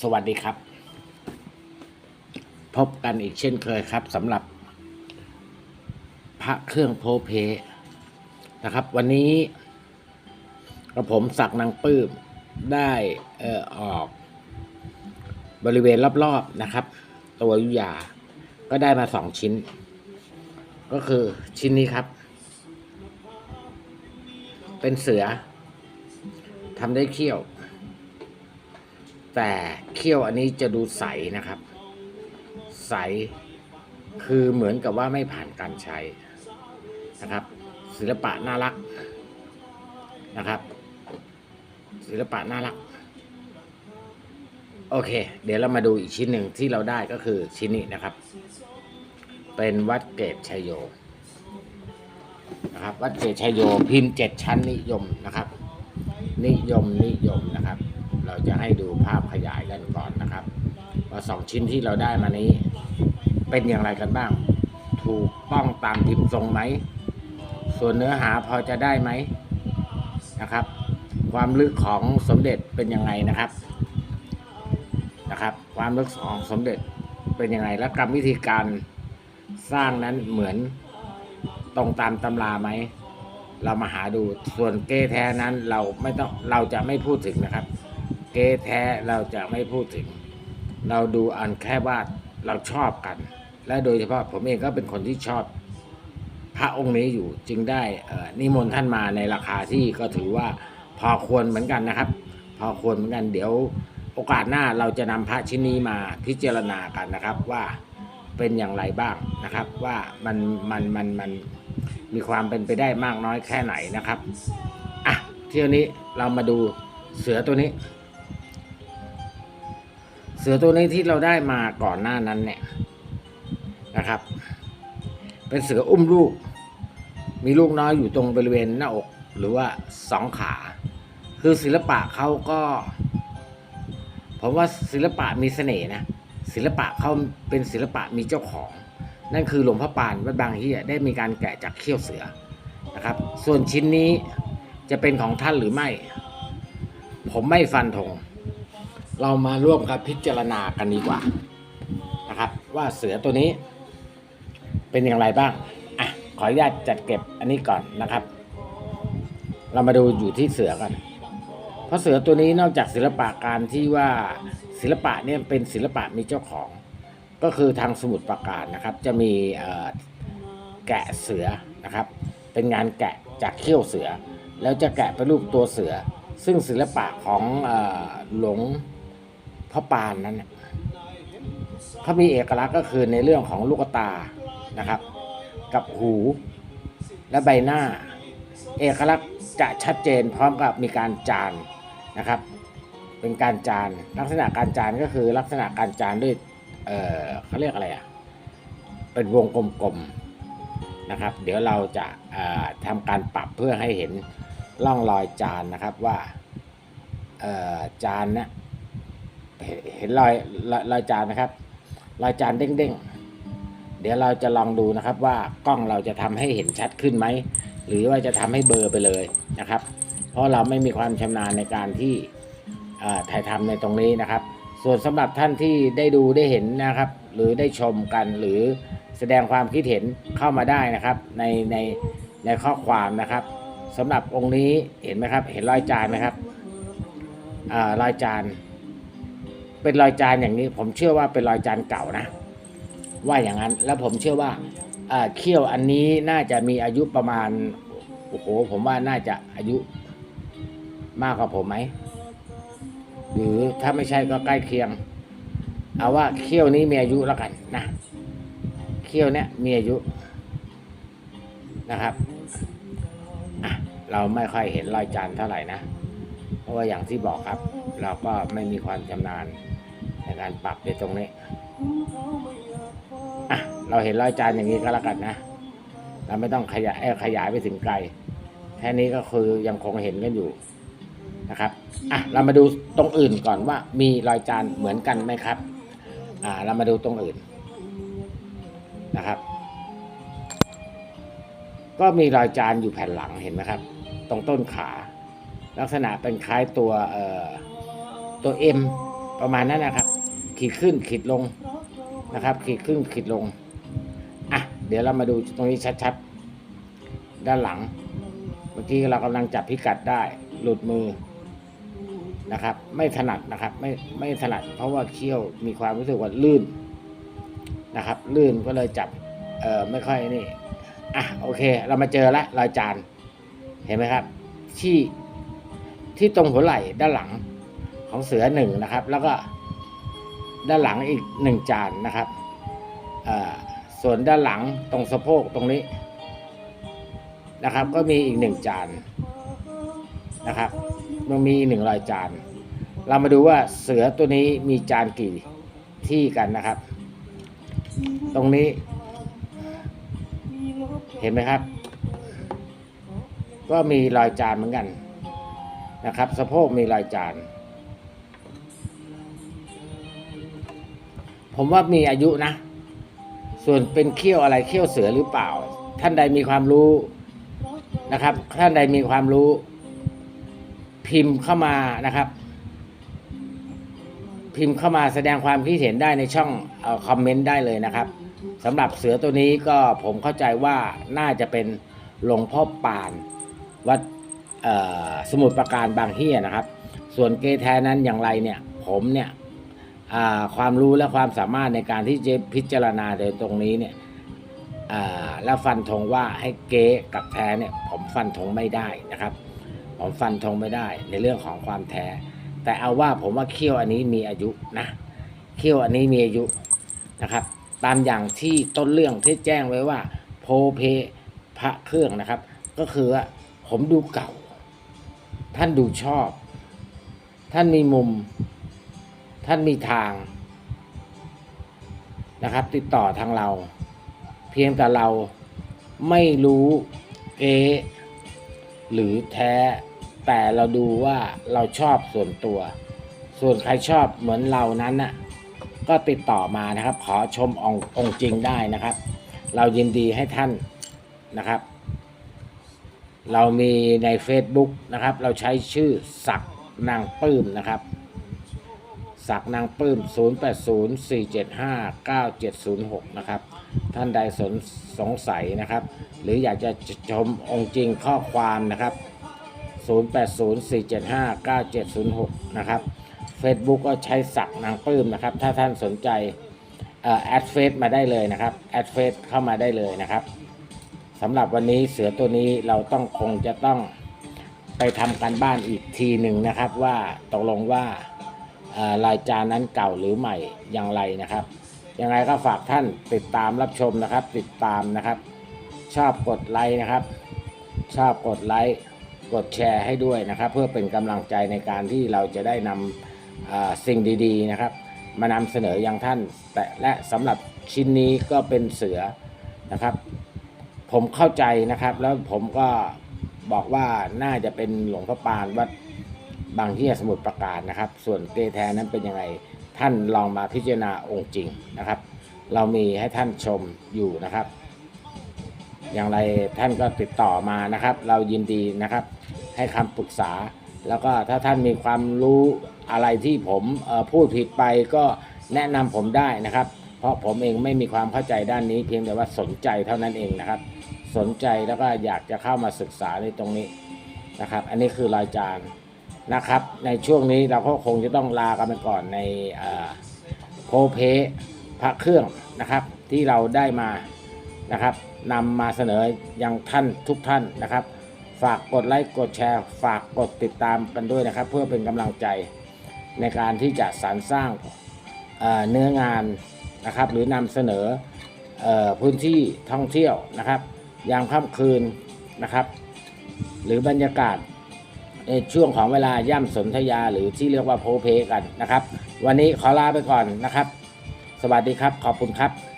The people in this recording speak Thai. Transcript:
สวัสดีครับ พบกันอีกเช่นเคยครับสำหรับ พระเครื่องโพเพนะครับ วันนี้กระผมสักนางปื้มได้เอ่อออก บริเวณรอบๆนะครับ ตัวยุยา ก็ได้มาสองชิ้น ก็คือชิ้นนี้ครับ เป็นเสือทำได้เขี้ยว แต่เขี้ยวอันนี้จะดูใสนะครับ ใสคือเหมือนกับว่าไม่ผ่านการใช้นะครับ ศิลปะน่ารักนะครับ ศิลปะน่ารัก โอเค เดี๋ยวเรามาดูอีกชิ้นหนึ่งที่เราได้ก็คือชิ้นนี้นะครับ เป็นวัดเกตชัยโยนะครับ วัดเกตชัยโยพิมพ์เจ็ดชั้นนิยมนะครับ นิยมนิยมนะครับ เราจะให้ดูภาพขยายกันก่อนนะครับว่าสองชิ้นที่เราได้มานี้ เป็นอย่างไรกันบ้าง ถูกต้องตามพิมพ์ทรงไหม ส่วนเนื้อหาพอจะได้ไหมนะครับ ความลึกของสมเด็จเป็นยังไงนะครับนะครับ ความลึกของสมเด็จเป็นยังไง และกรรมวิธีการสร้างนั้นเหมือนตรงตามตำราไหม เรามาหาดูส่วนเกแท้นั้นเราไม่ต้องเราจะไม่พูดถึงนะครับ เกแท้เราจะไม่พูดถึง เราดูอันแค่ว่าเราชอบกัน และโดยเฉพาะผมเองก็เป็นคนที่ชอบพระองค์นี้อยู่จึงได้นิมนต์ท่านมาในราคาที่ก็ถือว่าพอควรเหมือนกันนะครับ พอควรเหมือนกันเดี๋ยวโอกาสหน้าเราจะนำพระชิ้นนี้มาพิจารณากันนะครับว่าเป็นอย่างไรบ้างนะครับ ว่ามันมันมันมันมีความเป็นไปได้มากน้อยแค่ไหนนะครับอะเที่ยวนี้เรามาดูเสือตัวนี้ สือตัวนี้ที่เราได้มาก่อนหน้านั้นเนี่ยนะครับ เป็นเสืออุ้มลูก มีลูกน้อยอยู่ตรงบริเวณหน้าอกหรือว่าสองขา คือศิลปะเขาก็ผมว่าศิลปะมีเสน่ห์นะศิลปะเขาเป็นศิลปะมีเจ้าของ นั่นคือหลวงพ่อปานวัดบางเฮียได้มีการแกะจากเขี้ยวเสือนะครับ ส่วนชิ้นนี้จะเป็นของท่านหรือไม่ ผมไม่ฟันธง เรามาร่วมกันพิจารณากันดีกว่านะครับ ว่าเสือตัวนี้ เป็นอย่างไรบ้างอะขออนุญาตจัดเก็บอันนี้ก่อนนะครับ เรามาดูอยู่ที่เสือกันเพราะเสือตัวนี้นอกจากศิลปะการที่ว่าศิลปะเนี่ยเป็นศิลปะมีเจ้าของ ก็คือทางสมุดประการนะครับ จะมีแกะเสือนะครับ เป็นงานแกะจากเขี้ยวเสือ แล้วจะแกะเป็นรูปตัวเสือ ซึ่งศิลปะของหลง พ่อปานนั้นเนี่ยเขามีเอกลักษณ์ก็คือในเรื่องของลูกตานะครับ กับหูและใบหน้า เอกลักษณ์จะชัดเจนพร้อมกับมีการจานนะครับ เป็นการจานลักษณะการจานก็คือลักษณะการจานด้วยเออเขาเรียกอะไรอะเป็นวงกลมๆนะครับ เดี๋ยวเราจะเอ่อทำการปรับเพื่อให้เห็นร่องรอยจานนะครับว่าเอ่อจานเนะ เห็นรอยรอยจานนะครับรอยจานเด้งๆ เดี๋ยวเราจะลองดูนะครับว่ากล้องเราจะทำให้เห็นชัดขึ้นไหม หรือว่าจะทำให้เบลอไปเลยนะครับ เพราะเราไม่มีความชำนาญในการที่ถ่ายทำในตรงนี้นะครับ ส่วนสำหรับท่านที่ได้ดูได้เห็นนะครับ หรือได้ชมกันหรือแสดงความคิดเห็นเข้ามาได้นะครับ ในในในข้อความนะครับสำหรับองค์นี้เห็นไหมครับ เห็นรอยจานไหมครับรอยจาน เป็นรอยจานอย่างนี้ ผมเชื่อว่าเป็นรอยจานเก่านะ ว่าอย่างนั้นแล้วผมเชื่อว่าเขี้ยวอันนี้น่าจะมีอายุประมาณโอ้โหผมว่าน่าจะอายุมากกว่าผมไหมหรือถ้าไม่ใช่ก็ใกล้เคียง เอาว่าเขี้ยวนี้มีอายุแล้วกันนะเขี้ยวเนี้ยมีอายุนะครับเราไม่ค่อยเห็นรอยจานเท่าไหร่นะ เพราะว่าอย่างที่บอกครับ เราก็ไม่มีความชำนาญ การปรับในตรงนี้อะเราเห็นรอยจานอย่างนี้ก็แล้วกันนะ เราไม่ต้องขยายขยายไปถึงไกล แค่นี้ก็คือยังคงเห็นกันอยู่นะครับอะเรามาดูตรงอื่นก่อนว่ามีรอยจานเหมือนกันไหมครับ อ่า เรามาดูตรงอื่นนะครับ ก็มีรอยจานอยู่แผ่นหลังเห็นไหมครับ ตรงต้นขา ลักษณะเป็นคล้ายตัวเอ่อตัวเอ็มประมาณนั้นนะครับ ขีดขึ้นขีดลงนะครับ ขีดขึ้นขีดลงอะเดี๋ยวเรามาดูตรงนี้ชัดๆ ด้านหลัง เมื่อกี้เรากำลังจับพิกัดได้ หลุดมือนะครับ ไม่ถนัดนะครับ ไม่ไม่ถนัด เพราะว่าเคี้ยวมีความรู้สึกว่าลื่นนะครับ ลื่นก็เลยจับเออไม่ค่อยนี่อะโอเค เรามาเจอล้วรอยจานเห็นไหมครับ ที่ที่ตรงหัวไหล่ด้านหลังของเสือหนึ่งนะครับ แล้วก็ ด้านหลังอีกหนึ่งจานนะครับส่วนด้านหลังตรงสะโพกตรงนี้นะครับ ก็มีอีกหนึ่งจานนะครับมันมีหนึ่งรอยจาน เรามาดูว่าเสือตัวนี้มีจานกี่ที่กันนะครับ ตรงนี้ เห็นไหมครับ ก็มีรอยจานเหมือนกันนะครับ สะโพกมีรอยจาน ผมว่ามีอายุนะ ส่วนเป็นเขี้ยวอะไรเขี้ยวเสือหรือเปล่า ท่านใดมีความรู้นะครับ ท่านใดมีความรู้ พิมพ์เข้ามานะครับ พิมพ์เข้ามาแสดงความคิดเห็นได้ในช่องอคอมเมนต์ได้เลยนะครับสำหรับเสือตัวนี้ก็ผมเข้าใจว่าน่าจะเป็นหลวงพ่อปาน วัดสมุทรปราการบางเฮียนะครับ ส่วนเกแทนั้นอย่างไรเนี่ย ผมเนี่ย ความรู้และความสามารถในการที่จะพิจารณาในตรงนี้เนี่ยแล้วฟันธงว่าให้เก๊กับแท้เนี่ยผมฟันธงไม่ได้นะครับ ผมฟันธงไม่ได้ในเรื่องของความแท้ แต่เอาว่าผมว่าเขี้ยวอันนี้มีอายุนะเขี้ยวอันนี้มีอายุนะครับ ตามอย่างที่ต้นเรื่องที่แจ้งไว้ว่า โพเพพระเครื่องนะครับ ก็คือว่าผมดูเก่า ท่านดูชอบ ท่านมีมุม ท่านมีทางนะครับ ติดต่อทางเรา เพียงแต่เราไม่รู้เกหรือแท้ แต่เราดูว่าเราชอบส่วนตัว ส่วนใครชอบเหมือนเรานั้นน่ะก็ติดต่อมานะครับ ขอชมองค์องค์จริงได้นะครับ เรายินดีให้ท่านนะครับ เรามีใน Facebook นะครับ เราใช้ชื่อศักนางปื้มนะครับ ศักนางปื้ม 0804759706 นะครับ ท่านใดสนสงสัยนะครับ หรืออยากจะชมองค์จริงข้อความนะครับ 0804759706 นะครับ Facebook ก็ใช้ศักนางปื้มนะครับ ถ้าท่านสนใจแอดเฟซมาได้เลยนะครับ แอดเฟซเข้ามาได้เลยนะครับสำหรับวันนี้เสือตัวนี้เราต้องคงจะต้องไปทำการบ้านอีกทีหนึ่งนะครับว่าตกลงว่า รายจานนั้นเก่าหรือใหม่อย่างไรนะครับยังไงก็ฝากท่านติดตามรับชมนะครับ ติดตามนะครับ ชอบกดไลค์นะครับ ชอบกดไลค์กดแชร์ให้ด้วยนะครับ เพื่อเป็นกำลังใจในการที่เราจะได้นำสิ่งดีๆนะครับ มานำเสนอยังท่าน แต่และสำหรับชิ้นนี้ก็เป็นเสือนะครับ ผมเข้าใจนะครับ แล้วผมก็บอกว่าน่าจะเป็นหลวงพ่อปานวัด บางเฮียสมุทรปราการนะครับ ส่วนเกแทนนั้นเป็นยังไงท่านลองมาพิจารณาองค์จริงนะครับ เรามีให้ท่านชมอยู่นะครับ อย่างไรท่านก็ติดต่อมานะครับ เรายินดีนะครับ ให้คำปรึกษา แล้วก็ถ้าท่านมีความรู้อะไรที่ผมพูดผิดไปก็แนะนำผมได้นะครับ เพราะผมเองไม่มีความเข้าใจด้านนี้ เพียงแต่ว่าสนใจเท่านั้นเองนะครับ สนใจแล้วก็อยากจะเข้ามาศึกษาในตรงนี้นะครับ อันนี้คือรายจาน นะครับ ในช่วงนี้เราก็คงจะต้องลากันไปก่อนในโพเพพระเครื่องนะครับ ที่เราได้มานะครับนำมาเสนอยังท่านทุกท่านนะครับ ฝากกดไลค์กดแชร์ ฝากกดติดตามกันด้วยนะครับ เพื่อเป็นกำลังใจในการที่จะสรรสร้างเเนื้องานนะครับ หรือนำเสนอเออพื้นที่ท่องเที่ยวนะครับ ยามค่ำคืนนะครับ หรือบรรยากาศ ในช่วงของเวลาย่ำสนธยาหรือที่เรียกว่าโพเพกันนะครับ วันนี้ขอลาไปก่อนนะครับ สวัสดีครับ ขอบคุณครับ